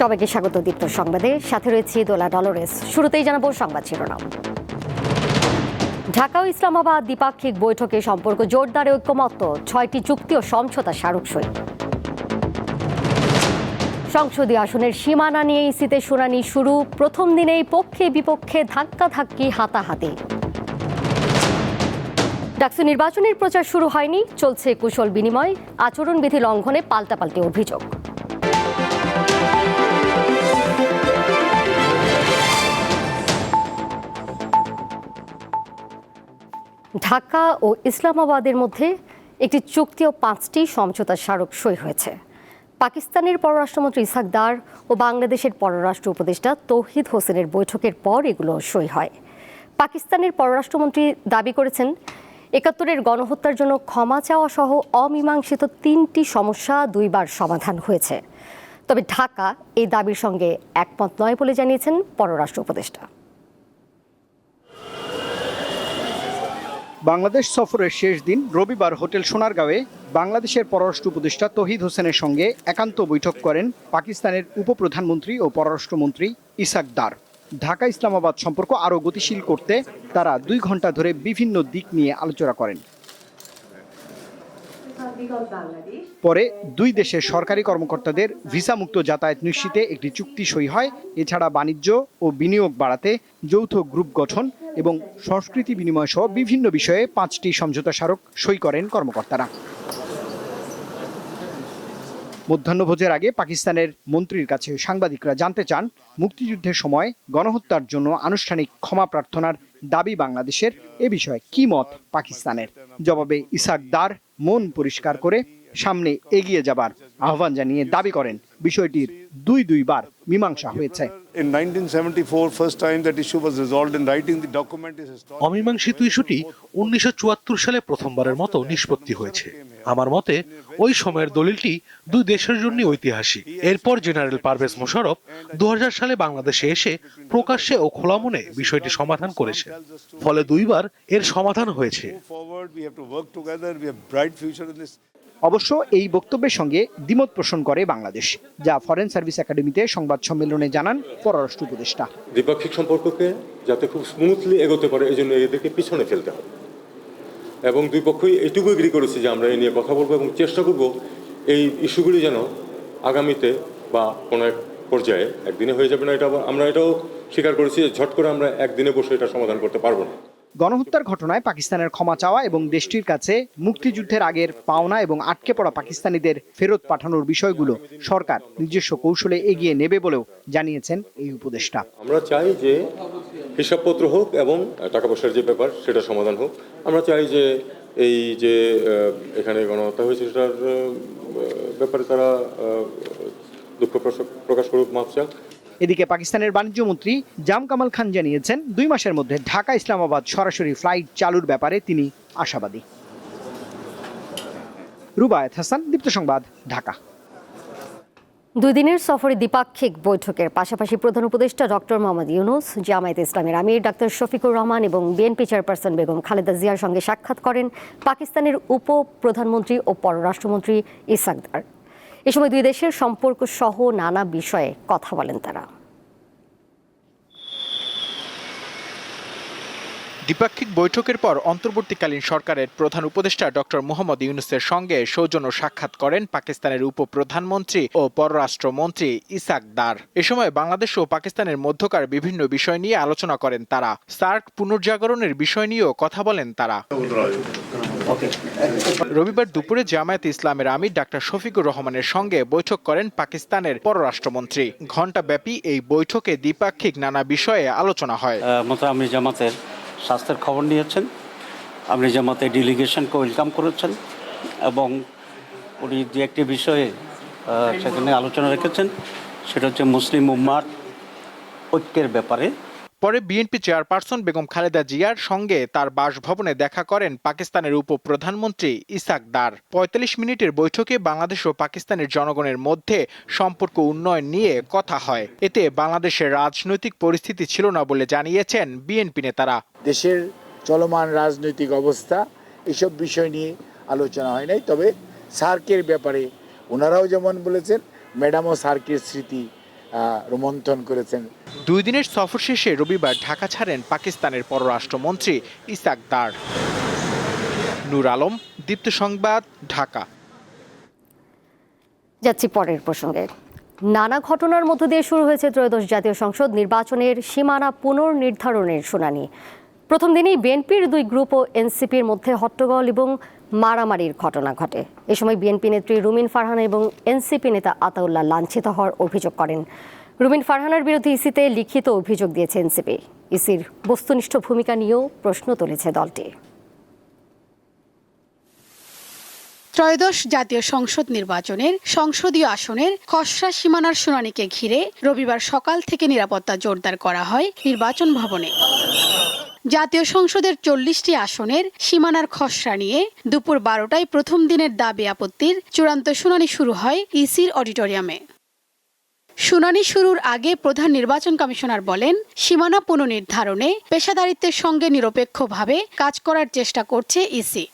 সবাইকে স্বাগত দীপ্ত সংবাদে। সাথে রয়েছে দোলা ডলরেস। শুরুতেই জানাব সংবাদ শিরোনাম। ঢাকা ও ইসলামাবাদ দ্বিপাক্ষিক বৈঠকে সম্পর্ক জোরদারে ঐক্যমত্য। ছয়টি চুক্তি ও সমঝোতা স্মারক সই। সংসদীয় আসনের সীমানা নিয়ে ইসিতে শুনানি শুরু। প্রথম দিনেই পক্ষে বিপক্ষে ধাক্কাধাক্কি হাতাহাতি। ডাকসু নির্বাচনের প্রচার শুরু হয়নি। চলছে কুশল বিনিময়। আচরণবিধি লঙ্ঘনে পাল্টাপাল্টি অভিযোগ। ঢাকা ও ইসলামাবাদের মধ্যে একটি চুক্তি ও পাঁচটি সমঝোতা স্মারক সই হয়েছে। পাকিস্তানের পররাষ্ট্রমন্ত্রী ইসাক দার ও বাংলাদেশের পররাষ্ট্র উপদেষ্টা তৌহিদ হোসেনের বৈঠকের পর এগুলো সই হয়। পাকিস্তানের পররাষ্ট্রমন্ত্রী দাবি করেছেন, একাত্তরের গণহত্যার জন্য ক্ষমা চাওয়া সহ অমীমাংসিত তিনটি সমস্যা দুইবার সমাধান হয়েছে। তবে ঢাকা এই দাবির সঙ্গে একমত নয় বলে জানিয়েছেন পররাষ্ট্র উপদেষ্টা। বাংলাদেশ সফরের শেষ দিন রবিবার হোটেল সোনারগাঁওয়ে বাংলাদেশের পররাষ্ট্র উপদেষ্টা তহিদ হোসেনের সঙ্গে একান্ত বৈঠক করেন পাকিস্তানের উপপ্রধানমন্ত্রী ও পররাষ্ট্রমন্ত্রী ইসাক দার। ঢাকা ইসলামাবাদ সম্পর্ক আরও গতিশীল করতে তারা দুই ঘণ্টা ধরে বিভিন্ন দিক নিয়ে আলোচনা করেন। পরে দুই দেশের সরকারি কর্মকর্তাদের ভিসামুক্ত যাতায়াত নিশ্চিতে একটি চুক্তি সই হয়। এছাড়া বাণিজ্য ও বিনিয়োগ বাড়াতে যৌথ গ্রুপ গঠন এবং সংস্কৃতি বিনিময় সহ বিভিন্ন বিষয়ে পাঁচটি সমঝোতা স্মারক সই করেন কর্মকর্তারা। মধ্যাহ্নভোজের আগে পাকিস্তানের মন্ত্রীর কাছে সাংবাদিকরা জানতে চান, মুক্তিযুদ্ধের সময় গণহত্যার জন্য আনুষ্ঠানিক ক্ষমা প্রার্থনার দাবি বাংলাদেশের এ বিষয়ে কি মত পাকিস্তানের? জবাবে ইসাক দার মন পরিষ্কার করে সামনে এগিয়ে যাবার আহ্বান জানিয়ে দাবি করেন বিষয়টির দুই দুইবার মীমাংসা হয়েছে। In 1974, first time that issue was resolved in writing, the document is historic. অমীমাংসিত ইস্যুটি উনিশশো সালে প্রথমবারের মতো নিষ্পত্তি হয়েছে। আমার মতে ওই সময়ের দলিলটি দুই দেশের জন্য ঐতিহাসিক। এরপর জেনারেল পারভেজ মোশারফ দু হাজার সালে বাংলাদেশে এসে প্রকাশ্যে ও খোলা মনে বিষয়টি সমাধান করেছে ফলে দুইবার এর সমাধান হয়েছে। অবশ্য এই বক্তব্যের সঙ্গে দ্বিমত পোষণ করে বাংলাদেশ, যা ফরেন সার্ভিস একাডেমিতে সংবাদ সম্মেলনে জানান পররাষ্ট্র উপদেষ্টা। দ্বিপাক্ষিক সম্পর্ককে যাতে খুব স্মুথলি এগোতে পারে, এই জন্য এদেরকে পিছনে ফেলতে হবে। এবং দুই পক্ষই এটুকু এগ্রি করেছে যে আমরা এই নিয়ে কথা বলব এবং চেষ্টা করব এই ইস্যুগুলি যেন আগামীতে বা কোনো এক পর্যায়ে একদিনে হয়ে যাবে না। এটা আমরা এটাও স্বীকার করেছি যে ঝট করে আমরা একদিনে বসে এটা সমাধান করতে পারব না। গণহত্যার ঘটনায় পাকিস্তানের ক্ষমা চাওয়া এবং দেশটির কাছে মুক্তিযুদ্ধের আগের পাওনা এবং আটকে পড়া পাকিস্তানিদের ফেরত পাঠানোর বিষয়গুলো সরকার নিজস্ব কৌশলে এগিয়ে নেবে বলেও জানিয়েছেন এই উপদেষ্টা। আমরা চাই যে হিসাবপত্র হোক এবং টাকা পয়সার যে ব্যাপার, সেটা সমাধান হোক। আমরা চাই যে এই যে এখানে গণহত্যা হয়েছে, সেটার ব্যাপারে তারা দুঃখ প্রকাশ- করুক মাপ চাক। এদিকে পাকিস্তানের বাণিজ্য মন্ত্রী জাম কামাল খান জানিয়েছেন, দুই মাসের মধ্যে ঢাকা ইসলামাবাদ সরাসরি ফ্লাইট চালুর ব্যাপারে তিনি আশাবাদী। রুবায়ত হাসান, দীপ্ত সংবাদ, ঢাকা। দুই দিনের সফরে দ্বিপাক্ষিক বৈঠকের পাশাপাশি প্রধান উপদেষ্টা ডক্টর মোহাম্মদ ইউনুস, জামায়াত ইসলামের আমির ডাক্তার শফিকুর রহমান এবং বিএনপি চেয়ারপারসন বেগম খালেদা জিয়ার সঙ্গে সাক্ষাৎ করেন পাকিস্তানের উপ প্রধানমন্ত্রী ও পররাষ্ট্রমন্ত্রী ইসাকদার এ সময় দুই দেশের সম্পর্ক সহ নানা বিষয়ে কথা বলেন তারা। দ্বিপাক্ষিক বৈঠকের পর অন্তর্বর্তীকালীন সরকারের প্রধান উপদেষ্টা ডক্টর মোহাম্মদ ইউনুসের সঙ্গে সৌজন্য সাক্ষাৎ করেন পাকিস্তানের উপপ্রধানমন্ত্রী ও পররাষ্ট্রমন্ত্রী ইসাক দার। এ সময় বাংলাদেশ ও পাকিস্তানের মধ্যকার বিভিন্ন বিষয় নিয়ে আলোচনা করেন তারা। সার্ক পুনর্জাগরণের বিষয় নিয়েও কথা বলেন তারা। রবিবার দুপুরে জামায়াত ইসলামের আমির ডাক্তার শফিকুর রহমানের সঙ্গে বৈঠক করেন পাকিস্তানের পররাষ্ট্রমন্ত্রী। ঘণ্টাব্যাপী এই বৈঠকে দ্বিপাক্ষিক নানা বিষয়ে আলোচনা হয়। মতো আপনি জামাতের স্বাস্থ্যের খবর নিয়েছেন। আপনি জামাতে ডেলিগেশনকে ওয়েলকাম করেছেন এবং উনি যে একটি বিষয়ে সেখানে আলোচনা রেখেছেন। সেটা হচ্ছে মুসলিম উম্মার ঐক্যের ব্যাপারে। পরে বিএনপি চেয়ারপারসন বেগম খালেদা জিয়ার সঙ্গে তার বাসভবনে দেখা করেন পাকিস্তানের উপপ্রধানমন্ত্রী ইসাক দার। পঁয়তাল্লিশ মিনিটের বৈঠকে বাংলাদেশ ও পাকিস্তানের জনগণের মধ্যে সম্পর্ক উন্নয়ন নিয়ে কথা হয়। এতে বাংলাদেশের রাজনৈতিক পরিস্থিতি ছিল না বলে জানিয়েছেন বিএনপি নেতারা। দেশের চলমান রাজনৈতিক অবস্থা এসব বিষয় নিয়ে আলোচনা হয় নাই। তবে সার্কের ব্যাপারে ওনারাও যেমন বলেছেন, ম্যাডামও সার্কের স্মৃতি রোমন্থন করেছেন। দুই দিনের সফর শেষে রবিবার ঢাকা ছাড়েন পাকিস্তানের পররাষ্ট্রমন্ত্রী ইসাক দার। নূর আলম দীপ্ত সংবাদ ঢাকা। যাচ্ছি পরের প্রসঙ্গে। নানা ঘটনার মধ্য দিয়ে শুরু হয়েছে ত্রয়োদশ জাতীয় সংসদ নির্বাচনের সীমানা পুনর্নির্ধারণের শুনানি। প্রথম দিনেই বিএনপির দুই গ্রুপ ও এনসিপির মধ্যে হট্টগোল এবং মারামারির ঘটনা ঘটে। এ সময় বিএনপি নেত্রী রুমিন ফারহানা এবং এনসিপি নেতা আতাউল্লাহ লাঞ্ছিত হওয়ার অভিযোগ করেন। রুমিন ফারহানার বিরুদ্ধে ইসিতে লিখিত অভিযোগ দিয়েছে এনসিপি। ইসির বস্তুনিষ্ঠ ভূমিকা নিয়েও প্রশ্ন তুলেছে দলটি। ত্রয়োদশ জাতীয় সংসদ নির্বাচনের সংসদীয় আসনের খসড়া সীমানার শুনানিকে ঘিরে রবিবার সকাল থেকে নিরাপত্তা জোরদার করা হয় নির্বাচন ভবনে। জাতীয় সংসদের চল্লিশটি আসনের সীমানার খসড়া নিয়ে দুপুর বারোটায় প্রথম দিনের দাবি আপত্তির চূড়ান্ত শুনানি শুরু হয় ইসির অডিটোরিয়ামে। শুনানি শুরুর আগে প্রধান নির্বাচন কমিশনার বলেন, সীমানা পুনর্নির্ধারণে পেশাদারিত্বের সঙ্গে নিরপেক্ষভাবে কাজ করার চেষ্টা করছে ইসি।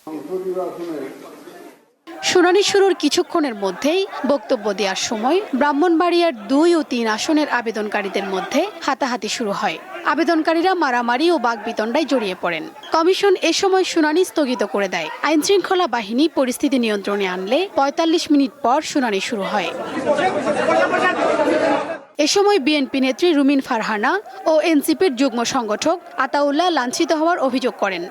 শুনানি শুরুর কিছুক্ষণের মধ্যেই বক্তব্য দেওয়ার সময় ব্রাহ্মণবাড়িয়ার দুই ও তিন আসনের আবেদনকারীদের মধ্যে হাতাহাতি শুরু হয়। আবেদনকারীরা মারামারি ও বাগবিতণ্ডায় জড়িয়ে পড়েন। কমিশন এ সময় শুনানি স্থগিত করে দেয়। আইনশৃঙ্খলা বাহিনী পরিস্থিতি নিয়ন্ত্রণে আনলে পঁয়তাল্লিশ মিনিট পর শুনানি শুরু হয়। এ সময় বিএনপি নেত্রী রুমিন ফারহানা ও এনসিপির যুগ্ম সংগঠক আতাউল্লাহ লাঞ্ছিত হওয়ার অভিযোগ করেন।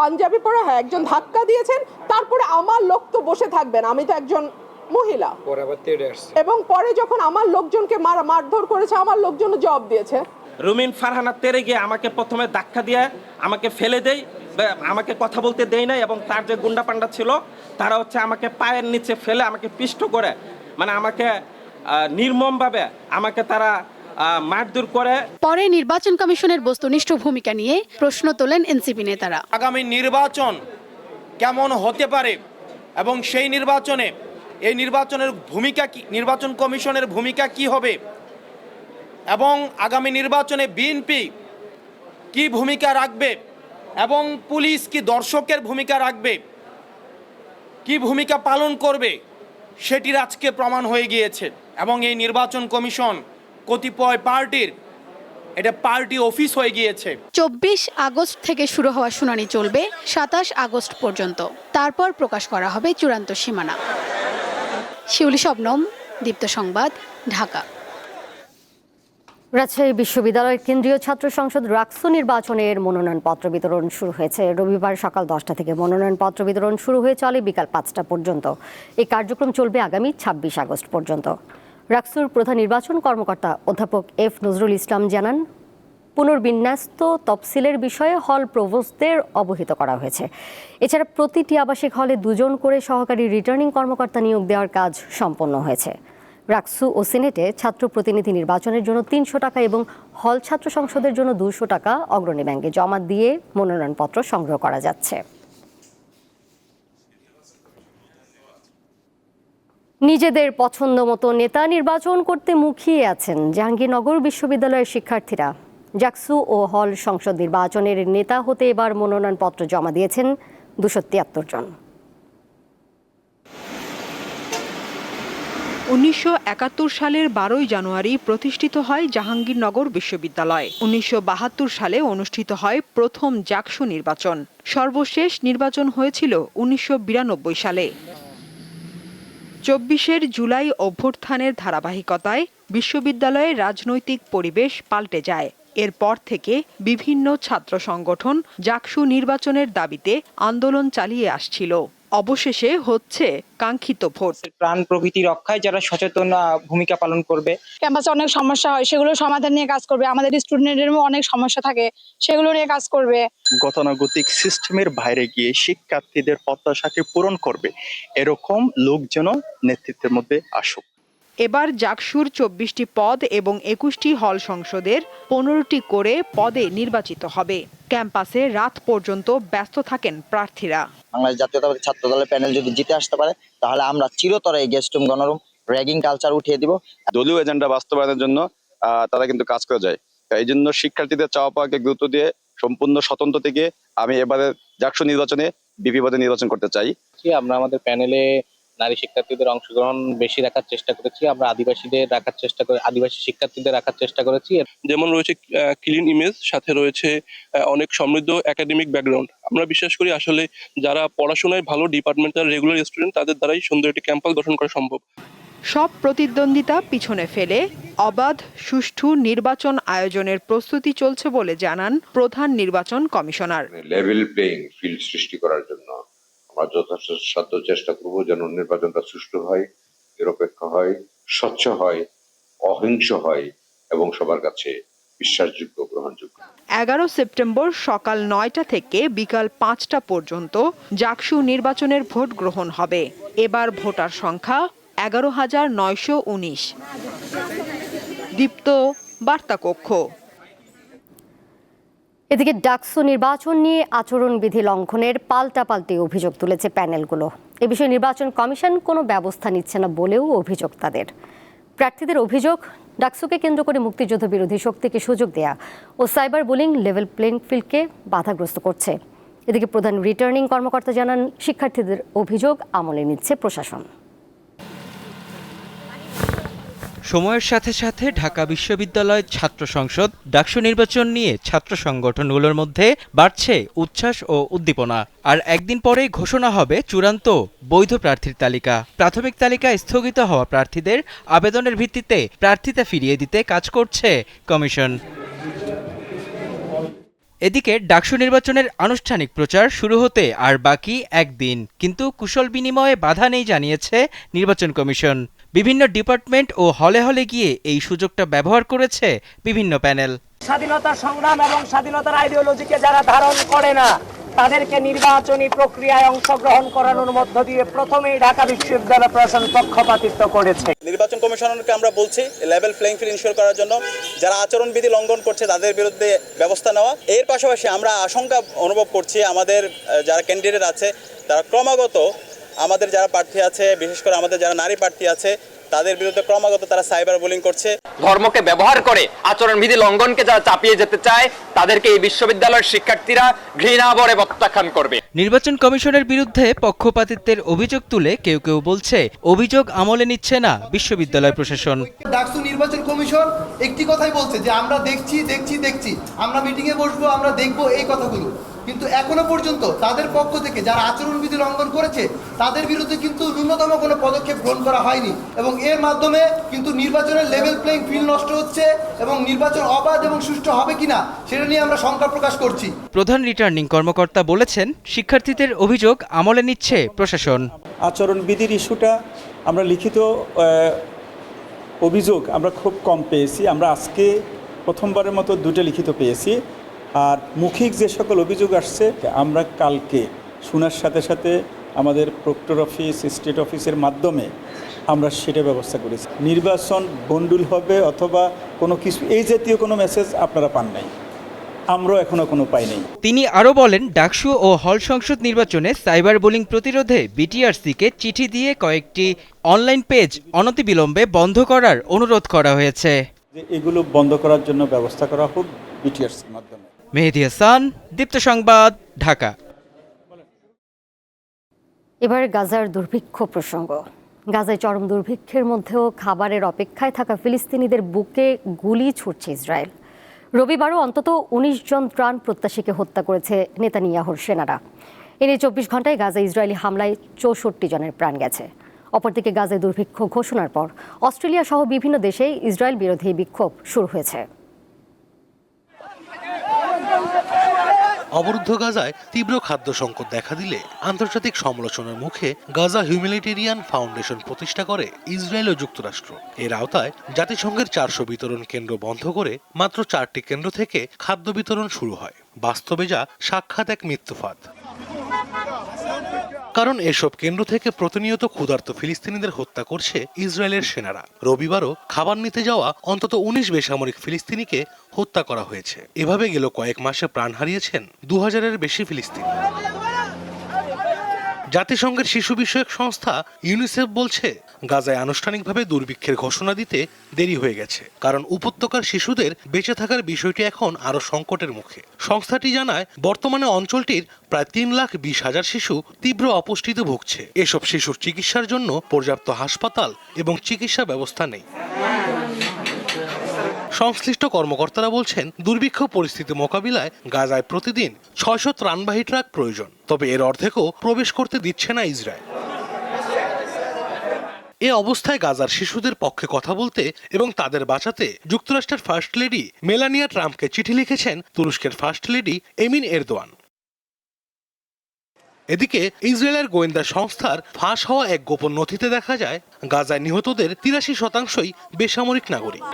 পাঞ্জাবি পরে হ্যাঁ একজন ধাক্কা দিয়েছেন তারপরে আমার লোক তো বসে থাকবেন আমি তো একজন মহিলা। এবং পরে যখন আমার লোকজনকে মারা মারধর করেছে আমার লোকজন জবাব দিয়েছে। রুমিন ফারহানা তেরে গিয়ে আমাকে প্রথমে ধাক্কা দিয়ে আমাকে ফেলে দেয় আমাকে কথা বলতে দেয় না এবং তার যে গুন্ডা পান্ডা ছিল তারা হচ্ছে আমাকে পায়ের নিচে ফেলে আমাকে পিষ্ট করে মানে আমাকে নির্মমভাবে আমাকে তারা মারধর করে। পরে নির্বাচন কমিশনের বস্তুনিষ্ঠ ভূমিকা নিয়ে প্রশ্ন তোলেন এনসিপি নেতারা। আগামী নির্বাচন কেমন হতে পারে এবং সেই নির্বাচনে এই নির্বাচনের ভূমিকা কি নির্বাচন কমিশনের ভূমিকা কি হবে এবং আগামী নির্বাচনে বিএনপি কি ভূমিকা রাখবে এবং পুলিশ কি দর্শকের ভূমিকা রাখবে কি ভূমিকা পালন করবে সেটির আজকে প্রমাণ হয়ে গিয়েছে এবং এই নির্বাচন কমিশন কতিপয় পার্টির এটা পার্টি অফিস হয়ে গিয়েছে। চব্বিশ আগস্ট থেকে শুরু হওয়া শুনানি চলবে সাতাশ আগস্ট পর্যন্ত। তারপর প্রকাশ করা হবে চূড়ান্ত সীমানা। শিউলি শবনম দীপ্ত সংবাদ ঢাকা। রাজশাহী বিশ্ববিদ্যালয়ের কেন্দ্রীয় ছাত্র সংসদ রাকসু নির্বাচনের মনোনয়নপত্র বিতরণ শুরু হয়েছে। রবিবার সকাল দশটা থেকে মনোনয়নপত্র বিতরণ শুরু হয়ে চলে বিকাল পাঁচটা পর্যন্ত। এই কার্যক্রম চলবে আগামী ছাব্বিশ আগস্ট পর্যন্ত। রাকসুর প্রধান নির্বাচন কর্মকর্তা অধ্যাপক এফ নজরুল ইসলাম জানান, পুনর্বিন্যস্ত তফসিলের বিষয়ে হল প্রভোস্টদের অবহিত করা হয়েছে। এছাড়া প্রতিটি আবাসিক হলে দুজন করে সহকারী রিটার্নিং কর্মকর্তা নিয়োগ দেওয়ার কাজ সম্পন্ন হয়েছে। রাকসু ও সিনেটে ছাত্র প্রতিনিধি নির্বাচনের জন্য তিনশো টাকা এবং হল ছাত্র সংসদের জন্য দুশো টাকা অগ্রণী ব্যাংকে জমা দিয়ে মনোনয়নপত্র সংগ্রহ করা যাচ্ছে। নিজেদের পছন্দ মতো নেতা নির্বাচন করতে মুখিয়ে আছেন জাহাঙ্গীরনগর বিশ্ববিদ্যালয়ের শিক্ষার্থীরা। জাকসু ও হল সংসদ নির্বাচনের নেতা হতে এবার মনোনয়নপত্র জমা দিয়েছেন দুশো তিয়াত্তর জন। উনিশশো একাত্তর সালের বারোই জানুয়ারি প্রতিষ্ঠিত হয় জাহাঙ্গীরনগর বিশ্ববিদ্যালয়। উনিশশো বাহাত্তর সালে অনুষ্ঠিত হয় প্রথম জাকসু নির্বাচন। সর্বশেষ নির্বাচন হয়েছিল উনিশশো বিরানব্বই সালে। চব্বিশের জুলাই অভ্যুত্থানের ধারাবাহিকতায় বিশ্ববিদ্যালয়ের রাজনৈতিক পরিবেশ পাল্টে যায়। এরপর থেকে বিভিন্ন ছাত্র সংগঠন জাকসু নির্বাচনের দাবিতে আন্দোলন চালিয়ে আসছিল। অবশেষে হচ্ছে কাঙ্ক্ষিত ভোট। প্রাণ প্রকৃতি রক্ষায় যারা সচেতন আহ, ভূমিকা পালন করবে। ক্যাম্পাসে অনেক সমস্যা হয় সেগুলো সমাধান নিয়ে কাজ করবে। আমাদের স্টুডেন্টদেরও অনেক সমস্যা থাকে সেগুলো নিয়ে কাজ করবে। গতানুগতিক সিস্টেমের বাইরে গিয়ে শিক্ষার্থীদের প্রত্যাশাকে পূরণ করবে। এরকম লোকজন নেতৃত্বের মধ্যে আসুক। এবার জাকসুর চব্বিশটি পদ এবং একুশটি হল সংসদের পনেরোটি করে পদে নির্বাচিত হবে। ক্যাম্পাসে রাত পর্যন্ত ব্যস্ত থাকেন প্রার্থীরা। বাংলাদেশ জাতীয়তাবাদী ছাত্র দলের প্যানেল যদি জিতে আসতে পারে তাহলে আমরা চিরতরে এই গেস্টুম গণরুম র্যাগিং কালচার উঠিয়ে দিব। দলীয় এজেন্ডা বাস্তবায়নের জন্য আহ, তারা কিন্তু কাজ করে যায়। এই জন্য শিক্ষার্থীদের চাওয়া পাওয়াকে গুরুত্ব দিয়ে সম্পূর্ণ স্বতন্ত্র থেকে আমি এবারে জাকসু নির্বাচনে বিপি পদে নির্বাচন করতে চাই। আমরা আমাদের প্যানেলে নারী শিক্ষার্থীদের অংশগ্রহণ বেশি রাখার চেষ্টা করেছি আমরা আদিবাসীদের রাখার চেষ্টা করে আদিবাসী শিক্ষার্থীদের রাখার চেষ্টা করেছি। যেমন রয়েছে ক্লিন ইমেজ সাথে রয়েছে অনেক সমৃদ্ধ একাডেমিক ব্যাকগ্রাউন্ড আমরা বিশ্বাস করি আসলে যারা পড়াশোনায় ভালো ডিপার্টমেন্টাল রেগুলার স্টুডেন্ট তাদের দ্বারাই সুন্দর একটি ক্যাম্পাস গঠন করা সম্ভব। সব প্রতিদ্বন্দ্বিতা পিছনে ফেলে অবাধ সুষ্ঠু নির্বাচন আয়োজনের প্রস্তুতি চলছে বলে জানান প্রধান নির্বাচন কমিশনার। লেভেল প্লেইং ফিল্ড সৃষ্টি করার জন্য। আমরা যথাসাধ্য চেষ্টা করব যেন নির্বাচনটা সুষ্ঠু হয়, নিরপেক্ষ হয়, স্বচ্ছ হয়, অহিংস হয় এবং সবার কাছে বিশ্বাসযোগ্য, গ্রহণযোগ্য। এগারো সেপ্টেম্বর সকাল নয়টা থেকে বিকাল পাঁচটা পর্যন্ত জাকসু নির্বাচনের ভোট গ্রহণ হবে। এবার ভোটার সংখ্যা এগারো হাজার নয়শো উনিশ। দীপ্ত বার্তা কক্ষ এদিকে ডাকসু নির্বাচন নিয়ে আচরণবিধি লঙ্ঘনের পাল্টাপাল্টি অভিযোগ তুলেছে প্যানেলগুলো। এ বিষয়ে নির্বাচন কমিশন কোনো ব্যবস্থা নিচ্ছে না বলেও অভিযোগ তাদের। প্রার্থীদের অভিযোগ, ডাকসুকে কেন্দ্র করে মুক্তিযুদ্ধ বিরোধী শক্তিকে সুযোগ দেয়া ও সাইবার বুলিং লেভেল প্লেইং ফিল্ডকে বাধাগ্রস্ত করছে। এদিকে প্রধান রিটার্নিং কর্মকর্তা জানান, শিক্ষার্থীদের অভিযোগ আমলে নিচ্ছে প্রশাসন। সময়ের সাথে সাথে ঢাকা বিশ্ববিদ্যালয় ছাত্র সংসদ, ডাকসু নির্বাচন নিয়ে ছাত্র সংগঠনগুলোর মধ্যে বাড়ছে উচ্ছ্বাস ও উদ্দীপনা। আর একদিন পরেই ঘোষণা হবে চূড়ান্ত বৈধ প্রার্থীর তালিকা। প্রাথমিক তালিকা স্থগিত হওয়া প্রার্থীদের আবেদনের ভিত্তিতে প্রার্থিতা ফিরিয়ে দিতে কাজ করছে কমিশন। এদিকে ডাকসু নির্বাচনের আনুষ্ঠানিক প্রচার শুরু হতে আর বাকি একদিন, কিন্তু কুশল বিনিময়ে বাধা নেই জানিয়েছে নির্বাচন কমিশন। বিভিন্ন ডিপার্টমেন্ট ও হলে হলে গিয়ে এই সুযোগটা ব্যবহার করেছে বিভিন্ন প্যানেল। স্বাধীনতা সংগ্রাম এবং স্বাধীনতার আইডিওলজিকে যারা ধারণ করে না তাদেরকে নির্বাচনী প্রক্রিয়ায় অংশগ্রহণ করানোর মধ্য দিয়ে প্রথমেই ঢাকা বিশ্ববিদ্যালয় প্রশাসন পক্ষপাতিত্ব করেছে। নির্বাচন কমিশনারকে আমরা বলছি লেভেল প্লেইং ফিল্ড ইনশিওর করার জন্য। যারা আচরণবিধি লঙ্ঘন করছে, তাদের বিরুদ্ধে ব্যবস্থা নেওয়া। এর পাশাপাশি আমরা আশঙ্কা অনুভব করছি, আমাদের যারা ক্যান্ডিডেট আছে, তারা ক্রমাগত আমাদের যারা প্রার্থী আছে, বিশেষ করে আমাদের যারা নারী প্রার্থী আছে তাদের বিরুদ্ধে ক্রমাগত তারা সাইবার বুলিং করছে। ধর্মকে ব্যবহার করে আচরণবিধি লঙ্ঘনকে যারা চাপিয়ে যেতে চায় তাদেরকে এই বিশ্ববিদ্যালয়ের শিক্ষার্থীরা ঘৃণা ভরে প্রত্যাখ্যান করবে। নির্বাচন কমিশনের বিরুদ্ধে পক্ষপাতিত্বের অভিযোগ তুলে কেউ কেউ বলছে অভিযোগ আমলে নিচ্ছে না বিশ্ববিদ্যালয় প্রশাসন। ডাকসু নির্বাচন কমিশন একটি কথাই বলছে যে আমরা দেখছি দেখছি দেখছি আমরা মিটিংয়ে বসবো আমরা দেখব এই কথাগুলো। কিন্তু এখনও পর্যন্ত তাদের পক্ষ থেকে যারা আচরণবিধি লঙ্ঘন করেছে তাদের বিরুদ্ধে কিন্তু ন্যূনতম কোনো পদক্ষেপ গ্রহণ করা হয়নি। এবং এর মাধ্যমে কিন্তু নির্বাচনের লেভেল প্লেইং ফিল্ড নষ্ট হচ্ছে এবং নির্বাচন অবাধ এবং সুষ্ঠু হবে কিনা সেটা নিয়ে আমরা শঙ্কা প্রকাশ করছি। প্রধান রিটার্নিং কর্মকর্তা বলেছেন শিক্ষার্থীদের অভিযোগ আমলে নিচ্ছে প্রশাসন। আচরণবিধির ইস্যুটা আমরা লিখিত অভিযোগ আমরা খুব কম পেয়েছি। আমরা আজকে প্রথমবারের মতো দুটো লিখিত পেয়েছি। আর মৌখিক যে সকল অভিযোগ আসছে আমরা কালকে শোনার সাথে সাথে আমাদের প্রক্টর অফিস স্টেট অফিসের মাধ্যমে আমরা সেটা ব্যবস্থা করেছি। নির্বাচন বন্ডুল হবে অথবা কোনো কিছু এই জাতীয় কোনো মেসেজ আপনারা পান নাই। আমরাও এখনও কোনো পাই নাই। তিনি আরও বলেন ডাকসু ও হল সংসদ নির্বাচনে সাইবার বুলিং প্রতিরোধে বিটিআরসিকে চিঠি দিয়ে কয়েকটি অনলাইন পেজ অনতিবিলম্বে বন্ধ করার অনুরোধ করা হয়েছে। যে এগুলো বন্ধ করার জন্য ব্যবস্থা করা হোক বিটিআরসির মাধ্যমে। মেহেদি হাসান, দীপ্ত সংবাদ, ঢাকা। এবার গাজার দুর্ভিক্ষ প্রসঙ্গ। গাজায় চরম দুর্ভিক্ষের মধ্যেও খাবারের অপেক্ষায় থাকা ফিলিস্তিনিদের বুকে গুলি ছুটছে ইসরায়েল। রবিবারও অন্তত উনিশ জন ত্রাণ প্রত্যাশীকে হত্যা করেছে নেতানিয়াহুর সেনারা। এনে চব্বিশ ঘন্টায় গাজা ইসরায়েলি হামলায় চৌষট্টি জনের প্রাণ গেছে। অপরদিকে গাজায় দুর্ভিক্ষ ঘোষণার পর অস্ট্রেলিয়া সহ বিভিন্ন দেশে ইসরায়েল বিরোধী বিক্ষোভ শুরু হয়েছে। অবরুদ্ধ গাজায় তীব্র খাদ্য সংকট দেখা দিলে আন্তর্জাতিক সমালোচনার মুখে গাজা হিউম্যানিটেরিয়ান ফাউন্ডেশন প্রতিষ্ঠা করে ইসরায়েল ও যুক্তরাষ্ট্র। এর আওতায় জাতিসংঘের চারশো বিতরণ কেন্দ্র বন্ধ করে মাত্র চারটি কেন্দ্র থেকে খাদ্য বিতরণ শুরু হয়। বাস্তবে যা সাক্ষাৎ এক মৃত্যুফাত কারণ এসব কেন্দ্র থেকে প্রতিনিয়ত ক্ষুধার্ত ফিলিস্তিনিদের হত্যা করছে ইসরায়েলের সেনারা। রবিবারও খাবার নিতে যাওয়া অন্তত উনিশ বেসামরিক ফিলিস্তিনিকে হত্যা করা হয়েছে। এভাবে গেল কয়েক মাসে প্রাণ হারিয়েছেন দু হাজারের বেশি ফিলিস্তিনি। জাতিসংঘের শিশু বিষয়ক সংস্থা ইউনিসেফ বলছে, গাজায় আনুষ্ঠানিকভাবে দুর্ভিক্ষের ঘোষণা দিতে দেরি হয়ে গেছে, কারণ উপত্যকার শিশুদের বেঁচে থাকার বিষয়টি এখন আরও সংকটের মুখে। সংস্থাটি জানায়, বর্তমানে অঞ্চলটির প্রায় তিন লাখ বিশ হাজার শিশু তীব্র অপুষ্টিতে ভুগছে। এসব শিশুর চিকিৎসার জন্য পর্যাপ্ত হাসপাতাল এবং চিকিৎসা ব্যবস্থা নেই। সংশ্লিষ্ট কর্মকর্তারা বলছেন, দুর্ভিক্ষ পরিস্থিতি মোকাবিলায় গাজায় প্রতিদিন ছয়শো ত্রাণবাহী ট্রাক প্রয়োজন। তবে এর অর্ধেকও প্রবেশ করতে দিচ্ছে না ইসরায়েল। এ অবস্থায় গাজার শিশুদের পক্ষে কথা বলতে এবং তাদের বাঁচাতে যুক্তরাষ্ট্রের ফার্স্ট লেডি মেলানিয়া ট্রাম্পকে চিঠি লিখেছেন তুরস্কের ফার্স্ট লেডি এমিন এরদোয়ান। এদিকে ইসরায়েলের গোয়েন্দা সংস্থার ফাঁস হওয়া এক গোপন নথিতে দেখা যায়, গাজায় নিহতদের তিরাশি শতাংশই বেসামরিক নাগরিক।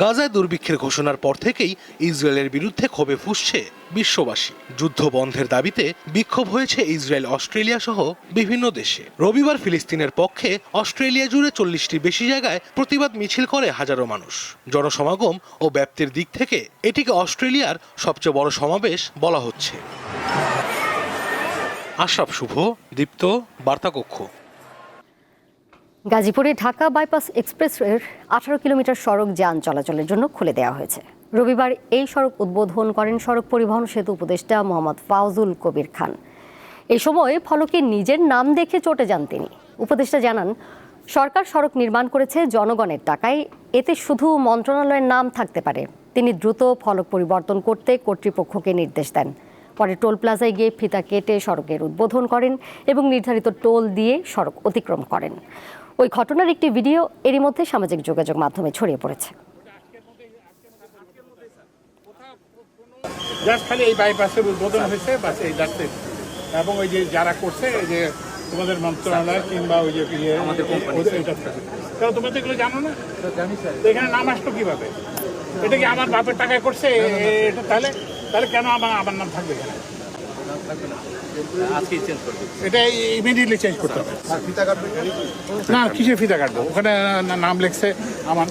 গাজায় দুর্ভিক্ষের ঘোষণার পর থেকেই ইসরায়েলের বিরুদ্ধে ক্ষোভে ফুসছে বিশ্ববাসী। যুদ্ধ বন্ধের দাবিতে বিক্ষোভ হয়েছে ইসরায়েল, অস্ট্রেলিয়া সহ বিভিন্ন দেশে। রবিবার ফিলিস্তিনের পক্ষে অস্ট্রেলিয়া জুড়ে চল্লিশটি বেশি জায়গায় প্রতিবাদ মিছিল করে হাজারো মানুষ। জনসমাগম ও ব্যাপ্তির দিক থেকে এটিকে অস্ট্রেলিয়ার সবচেয়ে বড় সমাবেশ বলা হচ্ছে। আশরাফ শুভ, দীপ্ত, বার্তাকক্ষ। গাজীপুরে ঢাকা বাইপাস এক্সপ্রেসওয়ের আঠারো কিলোমিটার সড়ক যান চলাচলের জন্য খুলে দেওয়া হয়েছে। রবিবার এই সড়ক উদ্বোধন করেন সড়ক পরিবহন সেতু উপদেষ্টা মোহাম্মদ ফাউজুল কবির খান। এই সময় ফলকে নিজের নাম দেখে চটে যান তিনি। উপদেষ্টা জানান, সরকার সড়ক নির্মাণ করেছে জনগণের টাকায়, এতে শুধু মন্ত্রণালয়ের নাম থাকতে পারে। তিনি দ্রুত ফলক পরিবর্তন করতে কর্তৃপক্ষকে নির্দেশ দেন। পরে টোল প্লাজায় গিয়ে ফিতা কেটে সড়কের উদ্বোধন করেন এবং নির্ধারিত টোল দিয়ে সড়ক অতিক্রম করেন। ওই ঘটনার একটি ভিডিও এরই মধ্যে সামাজিক যোগাযোগ মাধ্যমে ছড়িয়ে পড়েছে। জাস্ট খালি এই বাইপাসের উদ্বোধন হয়েছে বাস এই যাচ্ছে এবং ওই যে যারা করছে এই যে তোমাদের মন্ত্রণালয় কিংবা ওই যে ইয়ে আমাদের তাহলে তোমরা তো এগুলো জানো না? তো এখানে নাম আসলো কীভাবে? এটা কি আমার বাপের টাকায় করছে? এটা তাহলে তাহলে কেন আমার আমার নাম থাকবে এখানে? এটা ইমিডিয়েটলি চেঞ্জ করতে হবে। না কিসের ফিতা কাটবো? ওখানে নাম লেখছে আমার।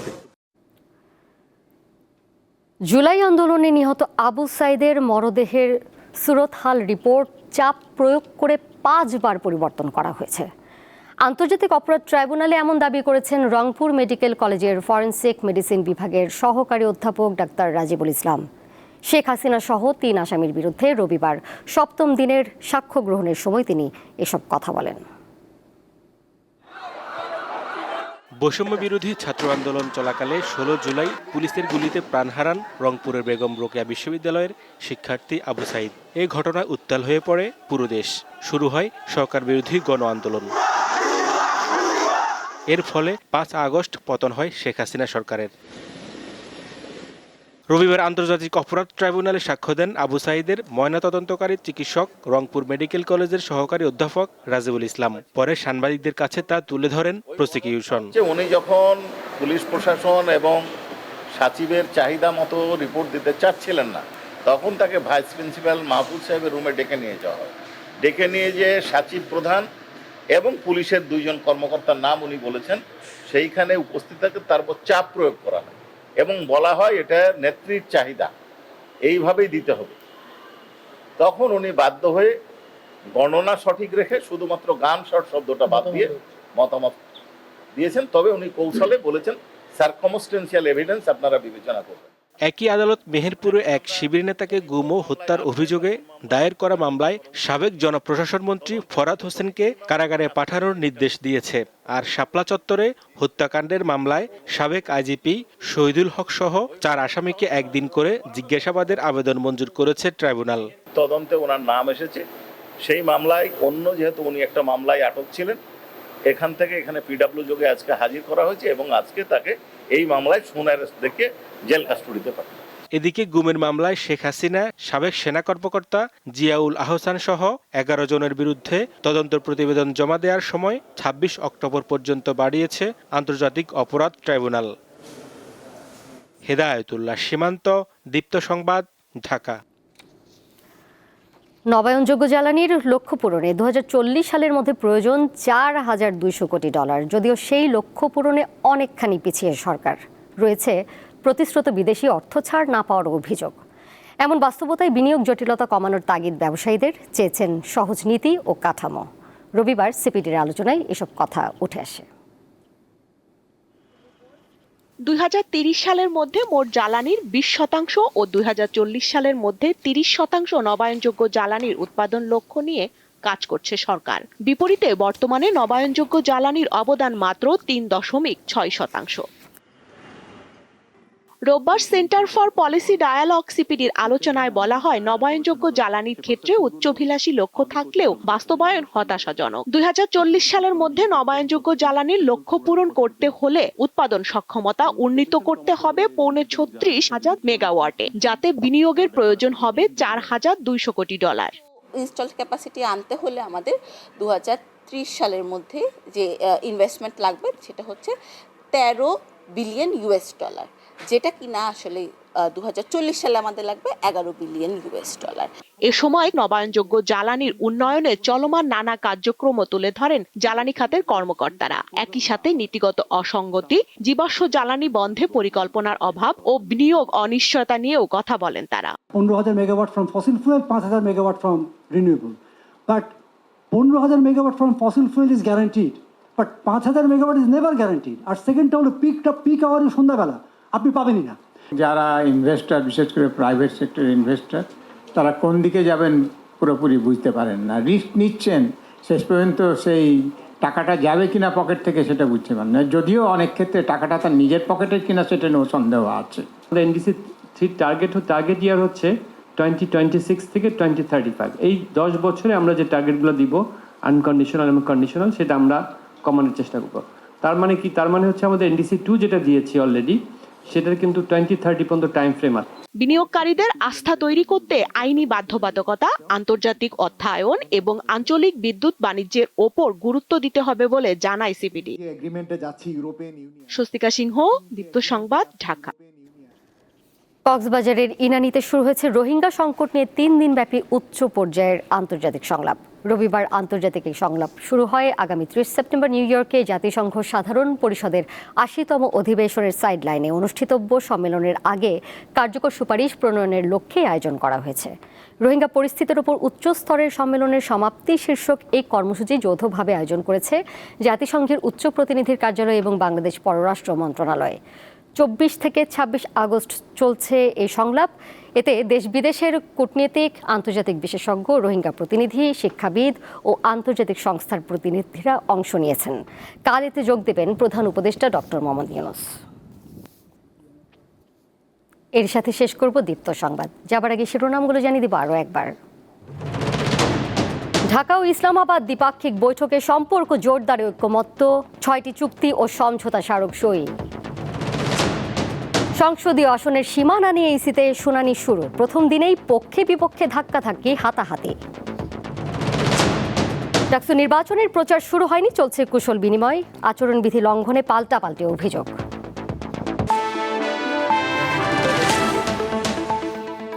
জুলাই আন্দোলনে নিহত আবু সাইদের মরদেহের সুরতহাল রিপোর্ট চাপ প্রয়োগ করে পাঁচবার পরিবর্তন করা হয়েছে। আন্তর্জাতিক অপরাধ ট্রাইব্যুনালে এমন দাবি করেছেন রংপুর মেডিকেল কলেজের ফরেনসিক মেডিসিন বিভাগের সহকারী অধ্যাপক ডাক্তার রাজিবুল ইসলাম। শেখ হাসিনা সহ তিন আসামির বিরুদ্ধে রবিবার সপ্তম দিনের সাক্ষ্য গ্রহণের সময় তিনি এসব কথা বলেন। বৈষম্য বিরোধী ছাত্র আন্দোলন চলাকালে ষোলো জুলাই পুলিশের গুলিতে প্রাণ হারান রংপুরের বেগম রোকেয়া বিশ্ববিদ্যালয়ের শিক্ষার্থী আবু সাইদ। এই ঘটনায় উত্তাল হয়ে পড়ে পুরো দেশ। শুরু হয় সরকার বিরোধী গণ আন্দোলন। এর ফলে পাঁচ আগস্ট পতন হয় শেখ হাসিনা সরকারের। রবিবার আন্তর্জাতিক অপরাধ ট্রাইব্যুনালে সাক্ষ্য দেন আবু সাইদের ময়নাতদন্তকারী চিকিৎসক, রংপুর মেডিকেল কলেজের সহকারী অধ্যাপক রাজিবুল ইসলাম। পরে সাংবাদিকদের কাছে তা তুলে ধরেন প্রসিকিউশন। উনি যখন পুলিশ প্রশাসন এবং সাচিবের চাহিদা মতো রিপোর্ট দিতে চাচ্ছিলেন না, তখন তাকে ভাইস প্রিন্সিপাল মাহফুজ সাহেবের রুমে ডেকে নিয়ে যাওয়া হয়। ডেকে নিয়ে যে সাচিব প্রধান এবং পুলিশের দুইজন কর্মকর্তার নাম উনি বলেছেন, সেইখানে উপস্থিত থাকে তার উপর চাপ প্রয়োগ করা হয়। এবং বলা হয় এটা নেত্রীর চাহিদা। এইভাবেই দিতে হবে। তখন উনি বাধ্য হয়ে গণনা সঠিক রেখে শুধুমাত্র গান শট শব্দটা বাদ দিয়ে মতামত দিয়েছেন। তবে উনি কৌশলে বলেছেন সার্কমস্টেন্সিয়াল এভিডেন্স আপনারা বিবেচনা করবেন। একই আদালত মেহেরপুরে এক শিবির নেতাকে গুম ও হত্যার অভিযোগে দায়ের করা মামলায় সাবেক জনপ্রশাসন মন্ত্রী ফরাদ হোসেনকে কারাগারে পাঠানোর নির্দেশ দিয়েছে। আর শাপলা চত্বরে হত্যাকাণ্ডের মামলায় সাবেক আইজিপি শহীদুল হক সহ চার আসামিকে একদিন করে জিজ্ঞাসাবাদের আবেদন মঞ্জুর করেছে ট্রাইব্যুনাল। তদন্তে ওনার নাম এসেছে। সেই মামলায় অন্য যেহেতু উনি একটা মামলায় আটক ছিলেন, এখান থেকে এখানে পিডাব্লিউ যোগে আজকে হাজির করা হয়েছে এবং আজকে তাকে এই মামলায় সোনারেস্ট দেখে জেল কাস্টডিতে পাঠান। এদিকে গুমের মামলায় শেখ হাসিনা, সাবেক সেনা কর্মকর্তা জিয়াউল আহসান সহ এগারো জনের বিরুদ্ধে তদন্ত প্রতিবেদন জমা দেওয়ার সময় ২৬ অক্টোবর পর্যন্ত বাড়িয়েছে আন্তর্জাতিক অপরাধ ট্রাইব্যুনাল। হেদায়তুল্লাহ সীমান্ত, দীপ্ত সংবাদ, ঢাকা। নবায়নযোগ্য জ্বালানির লক্ষ্য পূরণে দু হাজার চল্লিশ সালের মধ্যে প্রয়োজন চার হাজার দুইশো কোটি ডলার। যদিও সেই লক্ষ্য পূরণে অনেকখানি পিছিয়ে সরকার। রয়েছে প্রতিশ্রুত বিদেশি অর্থ ছাড় না পাওয়ার অভিযোগ। এমন বাস্তবতায় বিনিয়োগ জটিলতা কমানোর তাগিদ ব্যবসায়ীদের চেয়েছেন সহজ নীতি ও কাঠামো। রবিবার সিপিডির আলোচনায় এসব কথা উঠে আসে। দুই সালের মধ্যে মোট জ্বালানির বিশ শতাংশ ও দুই হাজার চল্লিশ সালের মধ্যে তিরিশ শতাংশ নবায়নযোগ্য জ্বালানির উৎপাদন লক্ষ্য নিয়ে কাজ করছে সরকার। বিপরীতে বর্তমানে নবায়নযোগ্য জ্বালানির অবদান মাত্র তিন দশমিক ছয় শতাংশ। রোববার সেন্টার ফর পলিসি ডায়ালগ সিপিডির আলোচনায় বলা হয়, নবায়নযোগ্য জ্বালানির ক্ষেত্রে উচ্চভিলাষী লক্ষ্য থাকলেও বাস্তবায়ন হতাশাজনক। দু হাজার চল্লিশ সালের মধ্যে নবায়নযোগ্য জ্বালানির লক্ষ্য পূরণ করতে হলে উৎপাদন সক্ষমতা উন্নীত করতে হবে পৌনে ছত্রিশ হাজার মেগাওয়াটে, যাতে বিনিয়োগের প্রয়োজন হবে চার হাজার দুইশো কোটি ডলার। ইনস্টল ক্যাপাসিটি আনতে হলে আমাদের দু হাজার ত্রিশ সালের মধ্যে যে ইনভেস্টমেন্ট লাগবে সেটা হচ্ছে তেরো বিলিয়ন ইউএস ডলার। যেটা কিনা আসলে দু সালে আমাদের লাগবে এগারো বিলিয়ন ইউএস ডলার। এ সময় নবায়নযোগ্য জ্বালানির উন্নয়নে চলমান নানা কার্যক্রম তুলে ধরেন জ্বালানি খাতের কর্মকর্তারা। একই সাথে নীতিগত অসঙ্গতি জীবাশ্ম জ্বালানি বন্ধে পরিকল্পনার অভাব ও বিনিয়োগ অনিশ্চয়তা নিয়েও কথা বলেন তারা। পনেরো হাজার মেগাওয়াট ফ্রম ফসিল ফুয়েল পাঁচ হাজার মেগাওয়াট ফ্রম রিনিউয়েবল। বাট পনেরো হাজার megawatt from fossil fuel is guaranteed but পাঁচ হাজার মেগাওয়াট ইজ নেভার গ্যারান্টিড। আর সেকেন্ডটা হলো পিকটা পিক আওয়ার সন্ধ্যাবেলা। আপনি পাবেনই না। যারা ইনভেস্টর বিশেষ করে প্রাইভেট সেক্টর ইনভেস্টর তারা কোন দিকে যাবেন পুরোপুরি বুঝতে পারেন না। রিস্ক নিচ্ছেন শেষ পর্যন্ত সেই টাকাটা যাবে কিনা পকেট থেকে সেটা বুঝতে পারেন না। যদিও অনেক ক্ষেত্রে টাকাটা তার নিজের পকেটের কিনা সেটা নিয়েও সন্দেহ আছে। NDC three target target year হচ্ছে টোয়েন্টি টোয়েন্টি সিক্স থেকে টোয়েন্টি থার্টি ফাইভ এই দশ বছরে আমরা যে টার্গেটগুলো দিব আনকন্ডিশনাল এবং কন্ডিশনাল সেটা আমরা কমানোর চেষ্টা করব। তার মানে কি? তার মানে হচ্ছে আমাদের এনডিসি টু যেটা দিয়েছি অলরেডি সেটার কিন্তু টোয়েন্টি থার্টি পর্যন্ত টাইম ফ্রেম আছে। বিনিয়োগকারীদের আস্থা তৈরি করতে আইনি বাধ্যবাধকতা আন্তর্জাতিক অর্থায়ন এবং আঞ্চলিক বিদ্যুৎ বাণিজ্যের ওপর গুরুত্ব দিতে হবে বলে জানায় সিপিডি। এগ্রিমেন্টে যাচ্ছি ইউরোপিয়ান স্বস্তিকা সিংহ দীপ্ত সংবাদ ঢাকা। কক্সবাজারের ইনানিতে শুরু হয়েছে রোহিঙ্গা সংকট নিয়ে তিন দিনব্যাপী উচ্চ পর্যায়ের আন্তর্জাতিক সংলাপ। রবিবার আন্তর্জাতিক এই সংলাপ শুরু হয় আগামী ত্রিশ সেপ্টেম্বর নিউ ইয়র্কে। জাতিসংঘ সাধারণ পরিষদের আশিতম অধিবেশনের সাইডলাইনে অনুষ্ঠিতব্য সম্মেলনের আগে কার্যকর সুপারিশ প্রণয়নের লক্ষ্যে আয়োজন করা হয়েছে। রোহিঙ্গা পরিস্থিতির উপর উচ্চ স্তরের সম্মেলনের সমাপ্তি শীর্ষক এই কর্মসূচি যৌথভাবে আয়োজন করেছে জাতিসংঘের উচ্চ প্রতিনিধির কার্যালয় এবং বাংলাদেশ পররাষ্ট্র মন্ত্রণালয়। চব্বিশ থেকে ২৬ আগস্ট চলছে এই সংলাপ। এতে দেশ বিদেশের কূটনীতিক, আন্তর্জাতিক বিশেষজ্ঞ, রোহিঙ্গা প্রতিনিধি, শিক্ষাবিদ ও আন্তর্জাতিক সংস্থার প্রতিনিধিরা অংশ নিয়েছেন। কাল এতে যোগ দেবেন প্রধান উপদেষ্টা ডক্টর মোহাম্মদ ইউনুস। এর সাথে শেষ করব দীপ্ত সংবাদ। যাবার আগে শিরোনামগুলো জানিয়ে দিব আরও একবার। ঢাকা ও ইসলামাবাদ দ্বিপাক্ষিক বৈঠকে সম্পর্ক জোরদারে ঐক্যমত্য, ছয়টি চুক্তি ও সমঝোতা স্মারক সই সংসদীয় আসনের সীমানা নিয়ে ইসিতে শুনানি শুরু। প্রথম দিনেই পক্ষে বিপক্ষে ধাক্কা ধাক্কাধাক্কি হাতাহাতি। ডাকসু নির্বাচনের প্রচার শুরু হয়নি, চলছে কুশল বিনিময়। আচরণবিধি লঙ্ঘনে পাল্টাপাল্টে অভিযোগ।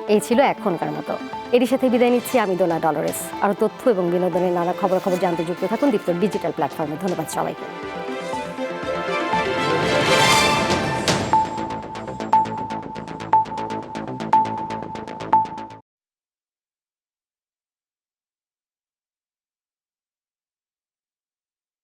এই ছিল এখনকার মতো। এরই সাথে বিদায় নিচ্ছি আমি দোলা ডলরেস। আরও তথ্য এবং বিনোদনের নানা খবর খবর জানতে যুক্ত থাকুন দীপ্ত ডিজিটাল প্ল্যাটফর্মে। ধন্যবাদ সবাইকে।